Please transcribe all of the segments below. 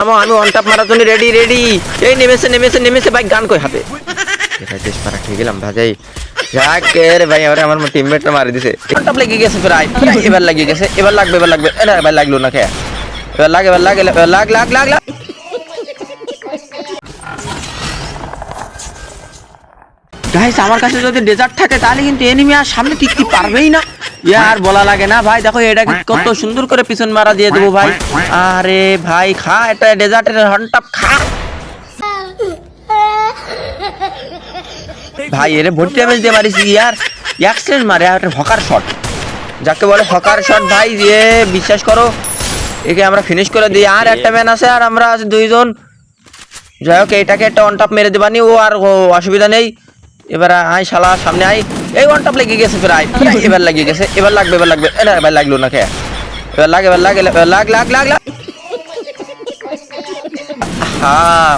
আমো আমি ওয়ান টাপ মারার জন্য রেডি রেডি এই নেমেছে নেমেছে নেমেছে ভাই গান কই হাতে? এটা দেশ পারা ঠিক গেলাম ভাজাই। যাক রে ভাই এবারে আমার টিমমেটটা মারি দিছে। ওয়ান টাপ লেগে গেছে প্রায় এবার লাগিয়ে গেছে এবার লাগবে এবার লাগবে। এটা এবার লাগল না কে এবার লাগ এবার লাগ লাগ লাগ লাগ লাগ। গাইস আমার কাছে যদি ডেজার্ট থাকে তাহলে কিন্তু এনিমি আর সামনে টিকতে পারবেই না। আর বলা লাগে না, ভাই। দেখো, এটা কত সুন্দর করে পিছন মারা দিয়ে দেবো, ভাই। আরে, ভাই, খা, এটা ডেজার্টের হনটাপ খা। ভাই, এরে ভর্তি ড্যামেজ দিয়ে মারিস ইয়ার। অ্যাক্সিডেন্ট মারে, আর হকার শট। যাকে বলে হকার শট, ভাই দিয়ে বিশ্বাস করো। একে আমরা ফিনিশ করে দিই। আর একটা ম্যান আছে, আর আমরা আছি দুইজন। যাই হোক, এটাকে একটা অন টাপ মেরে দেবানি, ও আর অসুবিধা নেই। এবার আয় শালা সামনে আয়। এই ওয়ান টপ লেগে গেছে ফের আয়। এবার লাগিয়ে গেছে এবার লাগবে এবার লাগবে। না এবার লাগল না কে এবার লাগ এবার লাগ লাগ লাগ লাগ লাগ। হ্যাঁ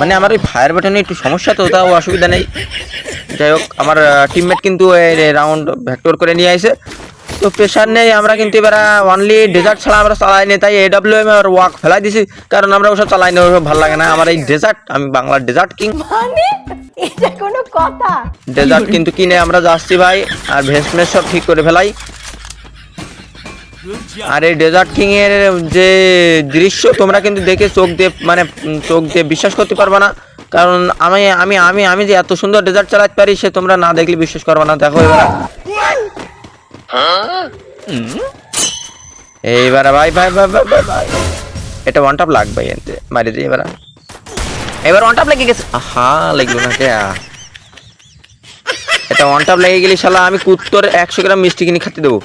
মানে আমার ওই ফায়ার বাটনে একটু সমস্যা তো তাও অসুবিধা নেই। যাই হোক আমার টিমমেট কিন্তু রাউন্ড ভ্যাক্টর করে নিয়ে আসে তো প্রেশার নেই আমরা কিন্তু এবার অনলি ডেজার্ট ছাড়া আমরা চালাই নি তাই এডাব্লিউ এম আর ওয়াক ফেলাই দিছি। কারণ আমরা ওসব চালাই না ওসব ভালো লাগে না। আমার এই ডেজার্ট আমি বাংলার ডেজার্ট কিং এটা কোনো কথা? ডেজার্ট কিন্তু কিনে আমরা যাচ্ছি ভাই আর ভেস্টমেস সব ঠিক করে ফেলাই। আর এই ডেজার্ট কিং এর যে দৃশ্য তোমরা কিন্তু দেখে চোখ দিয়ে মানে চোখ দিয়ে বিশ্বাস করতে পারবে না। কারণ আমি আমি আমি আমি যে এত সুন্দর ডেজার্ট চালাতে পারি সে তোমরা না দেখলে বিশ্বাস করবে না। দেখো এবার। এইবার ভাই ভাই ভাই ভাই ভাই এটা ওয়ান টাপ লাগবে এনতে মারি দিই এবার। এবার ওয়ান টাপ লেগে গেছে। লাগল না কে? এটা ওয়ান টাপ লেগে শালা, আমি কুত্তর একশো গ্রাম মিষ্টি কিনে খেতে দেবো।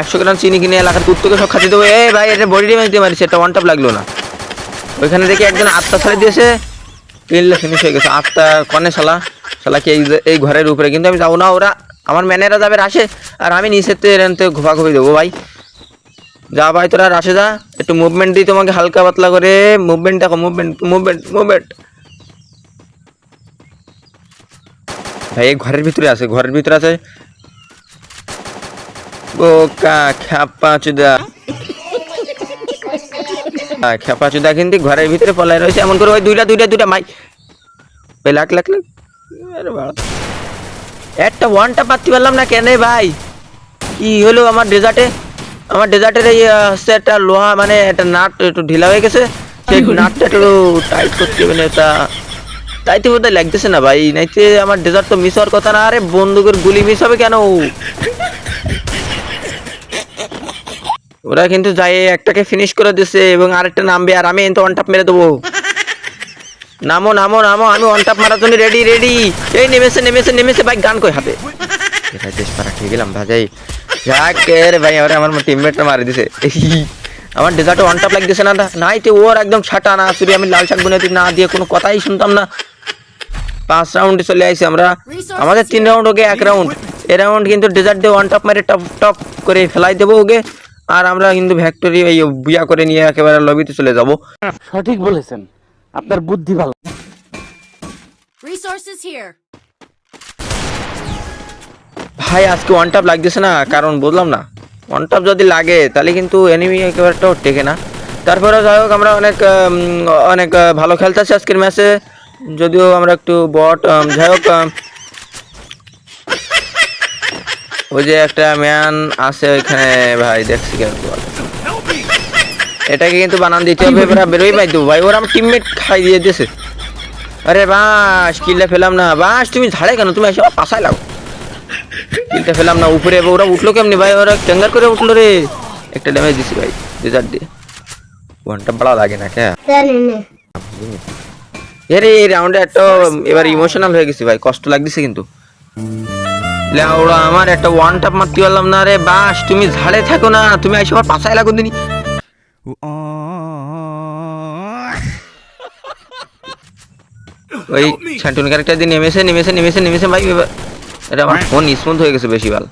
একশো গ্রাম চিনি কিনে এলাকার কুত্তকে সব খাতে দেবো। এ ভাই, এটা বডি ড্যামেজ দিয়ে মারিছে, এটা ওয়ান টাপ লাগল না। ওইখানে দেখি একজন আত্মা ছাড়ে দিয়েছে। কিনলে ফিনিশ হয়ে গেছে। আত্মা কনে শালা? শালা কি এই ঘরের উপরে? কিন্তু আমি যাব না ওরা। আমার ম্যানেরা যাবে রাশে, আর আমি নিচেতে এরানতে ঘোপা ঘুপি দেবো ভাই। যা ভাই, তোরা রাশে যা, একটু মুভমেন্ট দিই তোমাকে হালকা পাতলা করে। মুভমেন্ট দেখো মুভমেন্ট মুভমেন্ট মুভমেন্ট ভাই, এই ঘরের ভিতরে আছে, ঘরের ভিতরে আছে। বোকা খ্যাপা চুদা। খ্যাপা চুদা কিন্তু ঘরের ভিতরে পলাই রয়েছে, এমন করে ওই দুইটা দুইটা দুইটা, মাই। লাখ লাখ লাখ। একটা ওয়ানটা পাচ্ছি পারলাম না কেন ভাই? কি হলো আমার ডেজার্টে আমার ডেজার্টের এই হচ্ছে একটা লোহা মানে একটা নাট একটু ঢিলা হয়ে গেছে। সেই নাটটা একটু টাইট করতে হবে না তা তাইতে বোধহয় লাগতেছে না ভাই নাইতে আমার ডেজার্ট তো মিস হওয়ার কথা না আরে বন্দুকের গুলি মিস হবে কেন? ওরা কিন্তু যাই একটাকে ফিনিশ করে দিছে এবং আরেকটা নামবে আর আমি তো ওয়ান টাপ মেরে দেবো। নামো নামো নামো, আমি ওয়ান টাপ মারার জন্য রেডি রেডি এই নেমেছে নেমেছে নেমেছে, ভাই, গান কই হাতে? এটা দেশ পারা ঠিক গেলাম ভাজাই যাক রে ভাই এবারে আমার টিমমেটটা মারি দিছে। আমার ডেজার্টে ওয়ান টাপ লাগতেছে না নাই তো ওর একদম ছাটা না শুধু আমি লাল শাক গুনে না দিয়ে কোনো কথাই শুনতাম না। পাঁচ রাউন্ডে চলে আইছি আমরা। আমাদের তিন রাউন্ড ওকে, এক রাউন্ড এ রাউন্ড কিন্তু ডেজার্ট দিয়ে ওয়ান টপ মেরে টপ টপ করে ফেলাই দেবো ওকে। আর আমরা কিন্তু ভ্যাক্টরি এই বুয়া করে নিয়ে একেবারে লবিতে চলে যাব। সঠিক বলেছেন। আপনার বুদ্ধি ভালো। Resources here. ভাই আজকে ওয়ান টাপ লাগতেছে না কারণ বুঝলাম না। ওয়ান টাপ যদি লাগে তাহলে কিন্তু এনিমি একেবারেটাও টেকে না। তারপরে যাই হোক আমরা অনেক অনেক ভালো খেলতেছি আজকের ম্যাচে যদিও আমরা একটু বট যাই হোক ওই যে একটা ম্যান আছে ওইখানে ভাই দেখছি কেন এটাকে কিন্তু বানান দিতে হবে এবার বেরোই পাই দেবো ভাই ওরা আমার টিমমেট খাই দিয়ে দিয়েছে। আরে বাস কিল্লা ফেলাম না। বাস তুমি ঝাড়ে কেন? তুমি এসে পাশায় লাগো। কিলটা ফেলাম না উপরে ওরা উঠল কেমনি ভাই? ওরা ট্যাঙ্গার করে উঠল রে। একটা ড্যামেজ দিছি ভাই রেজাল্ট দিয়ে। ঘণ্টা বড়া লাগে না কে? এর এই রাউন্ডে একটা এবার ইমোশনাল হয়ে গেছি ভাই কষ্ট লাগতেছে কিন্তু। ওরা আমার একটা ওয়ান টাপ মারতে পারলাম না রে। বাস তুমি ঝাড়ে থাকো না। তুমি এসে আমার পাশায় লাগো দিনি। ওই ছান্টুন ক্যারেক্টার দিয়ে নেমেছে নেমেছে নেমেছে নেমেছে ভাই এটা আমার ফোন স্মুথ হয়ে গেছে বেশি ভালো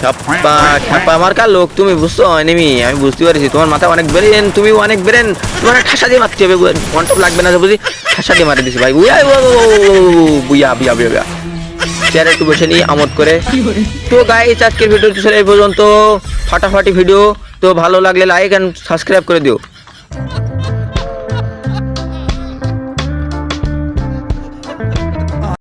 ছাপ্পা ছাপ্পা আমার কার লোক তুমি বুঝছ এনিমি আমি বুঝতে পারছি তোমার মাথায় অনেক ব্রেন তুমি অনেক ব্রেন তোমার ঠাসা দিয়ে মারতে হবে ওয়ান টপ লাগবে না বুঝি ঠাসা দিয়ে মারি দিছি ভাই উয়া, বুয়া বুয়া বুয়া বুয়া চেয়ারে একটু বসে নিই, আমোদ করে। তো গাইস আজকের ভিডিও ছিল এই পর্যন্ত। ফাটাফাটি ভিডিও তো ভালো লাগলে লাইক অ্যান্ড সাবস্ক্রাইব করে দিও।